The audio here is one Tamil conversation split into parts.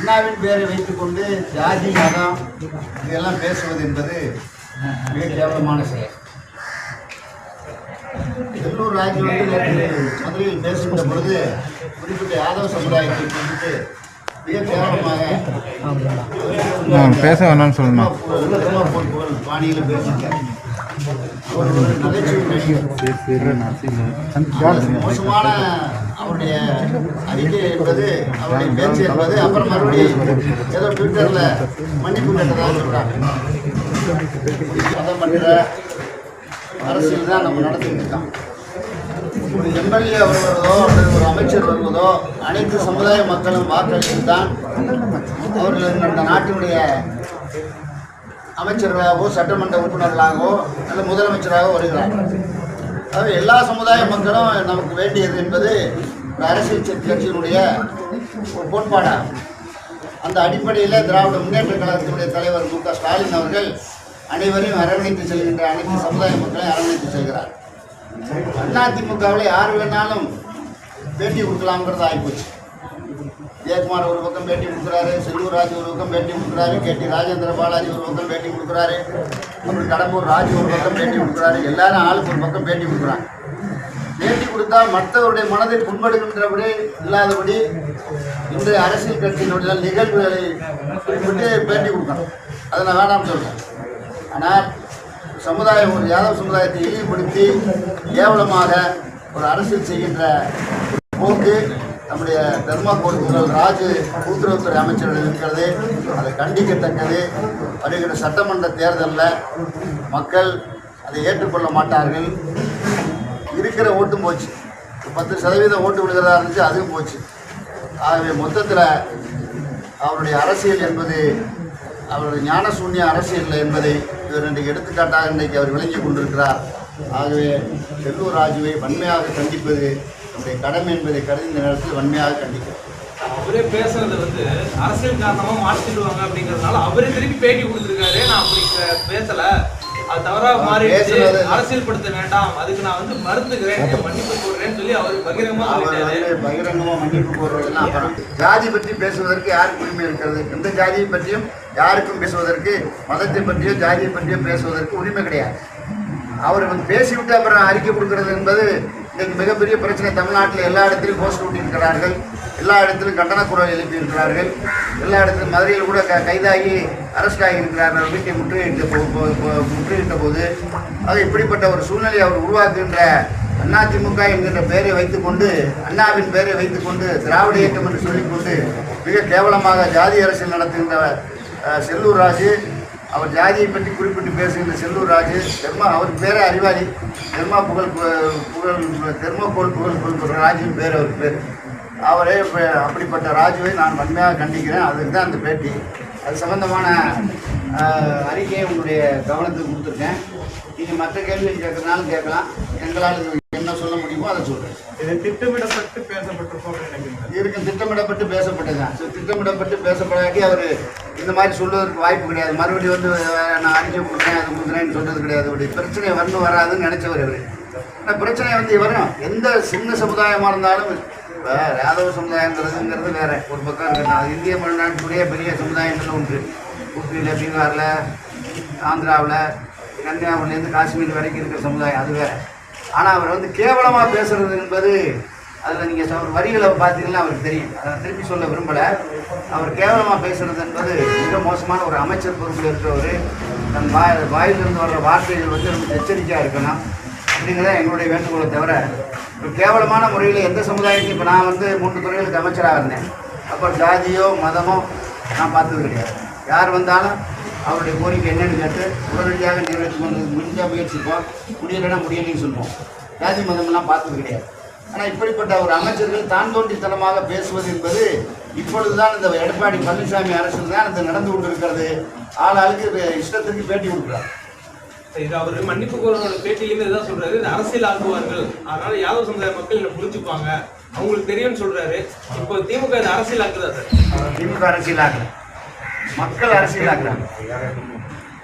அண்ணாவின் பேரை வைத்துக்கொண்டு ஜாதி மதம் இதெல்லாம் பேசுவது என்பது மிக கேவலமான செயல் எல்லூர் ராஜு வந்து நேற்று மதுரையில் பேசுகின்ற பொழுது குறிப்பிட்ட யாதவ சமுதாயத்தை குறித்து மிக கேவலமாக நான் பேச வேணாம்னு சொல்லணும் பாணியில் பேசியிருக்கார் ஒரு நகைச்சுவை. மோசமான அவருடைய அறிக்கை என்பது அவருடைய பேச்சு என்பது அப்புறம் மறுபடியும் ஏதோ ட்விட்டரில் மன்னிப்பு கேட்டதாக சொல்றாங்க. சட்டமன்ற அரசியல் தான் நம்ம நடத்திட்டு இருக்கோம் ஒரு எம்எல்ஏ வருவதோ அல்லது ஒரு அமைச்சர் வருவதோ அனைத்து சமுதாய மக்களும் வாக்களித்து தான் அவர்கள் அந்த நாட்டினுடைய அமைச்சர்களாகவோ சட்டமன்ற உறுப்பினர்களாகவோ அல்லது முதலமைச்சராகவோ வருகிறார்கள். அதாவது எல்லா சமுதாய மக்களும் நமக்கு வேண்டியது என்பது அரசியல் கட்சி- கட்சியினுடைய கோட்பாடாகும் அந்த அடிப்படையில் திராவிட முன்னேற்ற கழகத்தினுடைய தலைவர் மு க ஸ்டாலின் அவர்கள் அனைவரையும் அரவணைத்து செல்கின்ற அனைத்து சமுதாய மக்களையும் அரவணைத்து செல்கிறார். அதிமுகவில் யார் வேணாலும் பேட்டி கொடுக்கலாம்ங்கிறது ஆகிப்போச்சு. ஜெயக்குமார் ஒரு பக்கம் பேட்டி கொடுக்குறாரு செல்லூர் ராஜ் ஒரு பக்கம் பேட்டி கொடுக்குறாரு கே டி ராஜேந்திர பாலாஜி ஒரு பக்கம் பேட்டி கொடுக்குறாரு அப்புறம் கடம்பூர் ராஜ் ஒரு பக்கம் பேட்டி கொடுக்குறாரு எல்லாரும் ஆளுக்கு ஒரு பக்கம் பேட்டி கொடுக்குறாங்க. கொடுத்தால் மற்றவருடைய மனதை புண்படுகின்றபடி இல்லாதபடி இன்றைய அரசியல் கட்சியினுடைய நிகழ்வுகளை குறிப்பிட்டு பேட்டி கொடுக்கணும். அதை நான் வேணாம் சொல்கிறேன் ஆனால் சமுதாயம் ஒரு யாதவ சமுதாயத்தை இழிவுபடுத்தி கேவலமாக ஒரு அரசியல் செய்கின்ற போக்கு நம்முடைய தர்மகோடு முதல் ராஜு கூட்டுறவுத்துறை அமைச்சர்கள் இருக்கிறது. அதை கண்டிக்கத்தக்கது. வருகிற சட்டமன்ற தேர்தலில் மக்கள் அதை ஏற்றுக்கொள்ள மாட்டார்கள். இருக்கிற ஓட்டும் போச்சு. பத்து சதவீதம் ஓட்டு விழுகிறதா இருந்துச்சு அதுவும் போச்சு. ஆகவே மொத்தத்தில் அவருடைய அரசியல் என்பது அவருடைய ஞானசூன்ய அரசியல் என்பதை இவர் இன்றைக்கு எடுத்துக்காட்டாக இன்றைக்கு அவர் விளங்கி கொண்டிருக்கிறார். ஆகவே செல்லூர் ராஜுவை வன்மையாக கண்டிப்பது நம்முடைய கடமை என்பதை கருதி இந்த நேரத்தில் வன்மையாக கண்டிக்கிறோம். அவரே பேசுறது வந்து அரசியல் காரணமா மாற்றிடுவாங்க அப்படிங்கறதுனால அவரே திருப்பி பேட்டி கொடுத்துருக்காரு. நான் அப்படி பேசலை பேசல. அது தவறா மாறிடுச்சு அரசியல் படுத்த வேண்டாம். அதுக்கு நான் வந்து மறுத்துக்கிறேன் மன்னிப்பு கோருறேன்னு சொல்லி அவர் பகிரங்கமா அவர் சொல்லிட்டாரு. வந்து பகிரங்கமாக மன்னிப்பு கோருவதெல்லாம் அப்புறம் ஜாதி பற்றி பேசுவதற்கு யாருக்கு உரிமை இருக்கிறது? எந்த ஜாதியை பற்றியும் யாருக்கும் பேசுவதற்கு மதத்தை பற்றியோ ஜாதியை பற்றியோ பேசுவதற்கு உரிமை கிடையாது. அவர் வந்து பேசிவிட்டு அப்புறம் அறிக்கை கொடுக்கிறது என்பது இன்னைக்கு மிகப்பெரிய பிரச்சனை தமிழ்நாட்டில் எல்லா இடத்திலும் போஸ்ட் ஒட்டியிருக்கிறார்கள் எல்லா இடத்திலும் கண்டன குரல் எழுப்பியிருக்கிறார்கள். எல்லா இடத்திலும் மதுரையில் கூட க கைதாகி அரெஸ்ட் ஆகியிருக்கிறார்கள். வீட்டை முற்றுகையிட்ட போ முற்றுகையிட்ட போது. ஆக இப்படிப்பட்ட ஒரு சூழ்நிலையை அவர் உருவாக்குகின்ற அதிமுக என்கின்ற பெயரை வைத்துக்கொண்டு அண்ணாவின் பெயரை வைத்துக்கொண்டு திராவிட இயக்கம் என்று சொல்லிக்கொண்டு மிக கேவலமாக ஜாதி அரசியல் நடத்துகின்ற செல்லூர் ராஜு அவர் ஜாதியை பற்றி குறிப்பிட்டு பேசுகின்ற செல்லூர் ராஜு தெர்மா அவர் பேரே அறிவாளி. தெர்மா புகழ் புகழ் தெர்மோகோல் புகழ் புகழ் ராஜுவின் பேர் அவர் பேர். அவரே இப்போ அப்படிப்பட்ட ராஜுவை நான் வன்மையாக கண்டிக்கிறேன். அதுக்கு தான் அந்த பேட்டி. அது சம்மந்தமான அறிக்கையை உங்களுடைய கவனத்துக்கு கொடுத்துருக்கேன். நீங்கள் மற்ற கேள்வி கேட்கறதுனாலும் கேட்கலாம். எங்களால் என்ன சொல்ல முடியுமோ அதை சொல்கிறேன் இது திட்டமிடப்பட்டு பேசப்பட்டிருக்கோம் நினைக்கிறீங்களா இருக்கு திட்டமிடப்பட்டு பேசப்பட்டதுதான். திட்டமிடப்பட்டு பேசப்படாட்டி அவர் இந்த மாதிரி சொல்வதற்கு வாய்ப்பு கிடையாது. மறுபடியும் வந்து நான் அறிக்கை கொடுக்குறேன் அது கொடுக்குறேன்னு சொல்றது கிடையாது. அவருடைய பிரச்சனை வரணும் வராதுன்னு நினைச்சவர் அவர் ஆனால் பிரச்சனை வந்து வரும் எந்த சின்ன சமுதாயமாக இருந்தாலும் இப்போ யாதவ சமுதாயங்கிறதுங்கிறது வேற. ஒரு பக்கம் இருக்கட்டும். இந்திய தமிழ்நாட்டுடைய பெரிய சமுதாயங்கள் உண்டு ஊப்பியில் பீகாரில் ஆந்திராவில் கன்னியாகுமரிலேருந்து காஷ்மீர் வரைக்கும் இருக்கிற சமுதாயம் அது வேற. ஆனால் அவர் வந்து கேவலமாக பேசுறது என்பது அதில் நீங்கள் அவர் வரிகளை பார்த்தீங்கன்னா அவருக்கு தெரியும். அதை திருப்பி சொல்ல விரும்பலை. அவர் கேவலமாக பேசுறது என்பது மிக மோசமான ஒரு அமைச்சர் பொறுப்பில் இருக்கிறவர். தன் வாய் வாயிலிருந்து வர்ற வார்த்தைகள் வந்து ரொம்ப எச்சரிக்கையாக இருக்கணும். அப்படிங்கிறத எங்களுடைய வேண்டுகோளை தவிர ஒரு கேவலமான முறையில் எந்த சமுதாயத்தையும் இப்போ நான் வந்து மூன்று துறைகளுக்கு அமைச்சராக இருந்தேன். அப்போ ஜாதியோ மதமோ நான் பார்த்தது கிடையாது. யார் வந்தாலும் அவருடைய கோரிக்கை என்னன்னு கேட்டு உடனடியாக நிறைவேற்றி கொண்டு முடிஞ்சால் முயற்சிப்போம் முடியலைன்னா முடியலைன்னு சொல்லுவோம். ஜாதி மதமெல்லாம் பார்த்தது கிடையாது. ஆனால் இப்படிப்பட்ட ஒரு அமைச்சர்கள் தான் தோன்றித்தனமாக பேசுவது என்பது இப்பொழுதுதான் இந்த எடப்பாடி பழனிசாமி அரசில் தான் இது நடந்து கொண்டிருக்கிறது. ஆள் ஆளுக்கு இது இஷ்டத்துக்கு பேட்டி கொடுக்குறார். இது அவர் மன்னிப்பு கோரோட பேட்டியிலுமே இதான் சொல்றாரு. இது அரசியல் ஆக்குவார்கள். அதனால யாதவ சமுதாய மக்கள் என்ன புரிஞ்சுப்பாங்க அவங்களுக்கு தெரியும்னு சொல்றாரு. இப்போ திமுக இது அரசியல் ஆக்குதா சார் திமுக அரசியலாக்குற மக்கள் அரசியலாக்குறாங்க.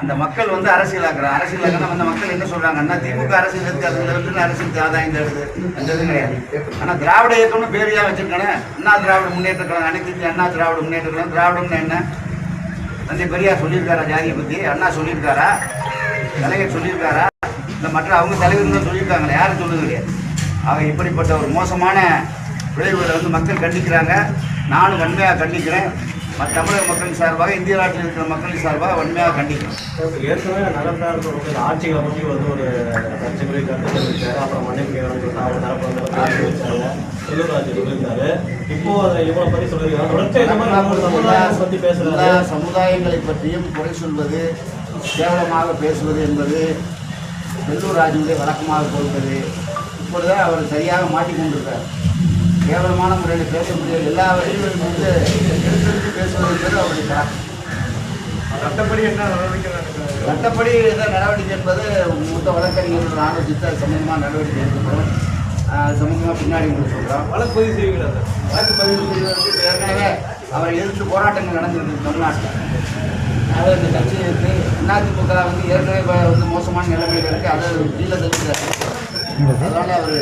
அந்த மக்கள் வந்து அரசியலாக்குறாங்க அரசியலாக்கணும் அந்த மக்கள் என்ன சொல்றாங்கன்னா திமுக அரசியல் இருக்கு அதுல இருந்து அரசியல் ஆதாயம் தருது அந்த இது கிடையாது. ஆனா திராவிட இயக்கம்னு பேரியா ஏன் வச்சிருக்கானே அண்ணா திராவிட முன்னேற்ற கழகம் அனைத்து அண்ணா திராவிட முன்னேற்ற கழகம் திராவிடம்னு என்ன? தந்தை பெரியார் சொல்லியிருக்காரா ஜாதியை பத்தி? அண்ணா சொல்லியிருக்காரா? தலைவர் சொல்லியிருக்காரா? இந்த மற்ற அவங்க தலைவர்கள் சொல்லியிருக்காங்களே யாரும் சொல்லுது கிடையாது. ஆக இப்படிப்பட்ட ஒரு மோசமான விளைவுகளை வந்து மக்கள் கண்டிக்கிறாங்க. நானும் வன்மையாக கண்டிக்கிறேன். தமிழக மக்கள் சார்பாக இந்திய நாட்டில் இருக்கிற மக்கள் சார்பாக வன்மையாக கண்டிக்கிறேன் ஏற்கனவே வந்து ஆட்சிகளை பற்றி வந்து ஒரு சர்ச்சைக்குரிய கருத்து தெரிவிச்சாரு. அப்புறம் மன்னிப்பு அவங்க தரப்பு வச்சாங்க. செல்வராஜ் சொல்லியிருந்தாரு. இப்போ அதை இவ்வளவு பத்தி சொல்லியிருக்காங்க. தொடர்ச்சியா இந்த மாதிரி சமுதாயம் எல்லா பேசுறாரு. சமுதாயங்களை பற்றியும் குறை சொல்வது கேவலமாக பேசுவது என்பது வெள்ளூர் ராஜுடைய வழக்கமாக போகிறது இப்பொழுது அவர் சரியாக மாட்டிக்கொண்டிருக்கார். கேவலமான முறையில் பேச முடியாது. எல்லா வழிகளிலும் வந்து எடுத்தெடுத்து பேசுவது என்பது அவருடைய சட்டப்படி என்ன நடவடிக்கை சட்டப்படி எந்த நடவடிக்கை என்பது மூத்த வழக்கறிஞர்கள் ஆலோசித்து அது சம்பந்தமாக நடவடிக்கை எடுக்கப்படும் சம்பந்தமாக பின்னாடி உங்களுக்கு சொல்கிறோம் வழக்கு பதிவு செய்வீங்களா வழக்கு பதிவு செய்வதற்கு ஏற்கனவே அவரை எதிர்த்து போராட்டங்கள் நடந்திருக்கு தமிழ்நாட்டில். அதாவது இந்த கட்சி இருக்கு அதிமுக வந்து ஏற்கனவே வந்து மோசமான நிலைமையில் இருக்கு. அதை கீழே தெரிவிக்கிறார் அதனால அவர்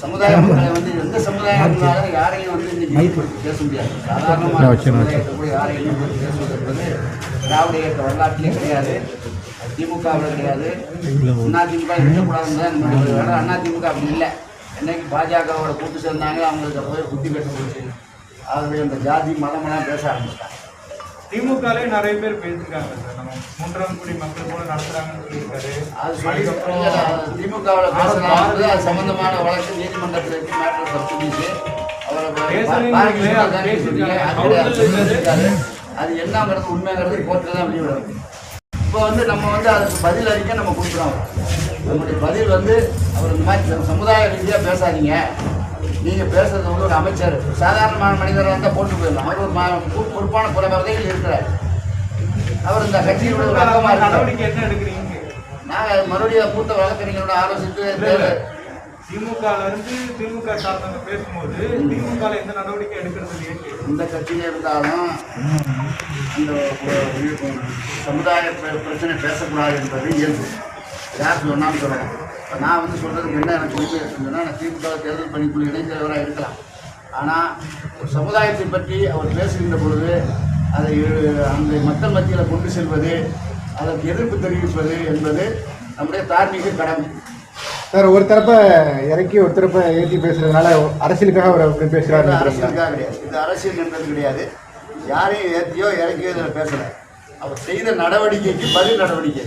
சமுதாய மக்களை வந்து எந்த சமுதாயத்தினாலும் யாரையும் வந்து இன்னைக்கு பேச முடியாது. சாதாரணமாக. சமுதாயத்தை யாரையும் பேசுவது என்பது திராவிட இயக்க வரலாற்றிலே கிடையாது. திமுகவில் கிடையாது. அதிமுக இருக்கக்கூடாதுன்னு தான் நம்மளுடைய வேலை அதிமுக அப்படி இல்லை. என்னைக்கு பாஜகவோட கூட்டு சேர்ந்தாங்க அவங்களுக்கு போய் புத்தி கட்டு போச்சு. ஆகவே அந்த ஜாதி மதமெல்லாம் பேச ஆரம்பிச்சிட்டாங்க. திமுகலே நிறைய பேர் பேசியிருக்காங்க சார். நம்ம மூன்றாம் குடி மக்கள் போல நடத்துறாங்கன்னு சொல்லியிருக்காரு. அது சொல்லி திமுகவில் பேசுறாங்க அது சம்பந்தமான வழக்கு நீதிமன்றத்தில் இருக்கு. மேட்டர் சொல்றீங்க. அது என்னங்கிறது உண்மைங்கிறது கோர்ட்டில் தான் வெளியிடும் இப்போ வந்து நம்ம வந்து அதுக்கு பதில் அறிக்கை நம்ம கொடுக்குறோம். நம்முடைய பதில் வந்து அவர் இந்த மாதிரி சமுதாய ரீதியாக பேசாதீங்க. நீங்கள் பேசுறது வந்து ஒரு அமைச்சர். சாதாரணமான மனிதராக இருந்தால் போட்டு போயிடலாம். அவர் ஒரு பொறுப்பான புறவதையில் இருக்கிறார். அவர் இந்த கட்சியோட ஒரு அங்கமாக நடவடிக்கை என்ன எடுக்கிறீங்க? நாங்கள் மறுபடியும் மூத்த வழக்கறிஞரோட ஆலோசித்து தேவை. திமுக இருந்து திமுக சார்ந்தவங்க பேசும்போது திமுக எந்த நடவடிக்கை எடுக்கிறது. இந்த கட்சியில் இருந்தாலும் அந்த சமுதாய பிர- பிரச்சனை பேசக்கூடாது என்பது இயல்பு. யார் சொன்னாலும் சொல்லலாம். நான் வந்து சொல்கிறதுக்கு என்ன எனக்கு உரிமை இருக்குன்னா நான் திமுக தேர்தல் பணிக்குழு இணைத்தலைவராக இருக்கலாம். ஆனால் ஒரு சமுதாயத்தை பற்றி அவர் பேசுகின்ற பொழுது அதை அந்த மக்கள் மத்தியில் கொண்டு செல்வது அதற்கு எதிர்ப்பு தெரிவிப்பது என்பது நம்முடைய தார்மீக கடமை. சார் ஒரு தரப்பை இறக்கி ஒரு தரப்பை ஏற்றி பேசுறதுனால அரசியலுக்காக அவர் அப்படி இது பேசுறாரு அரசியலுக்காக கிடையாது. இது அரசியல் என்பது கிடையாது. யாரையும் ஏற்றியோ இறக்கியோ இதில் பேசல. அவர் செய்த நடவடிக்கைக்கு பதில் நடவடிக்கை.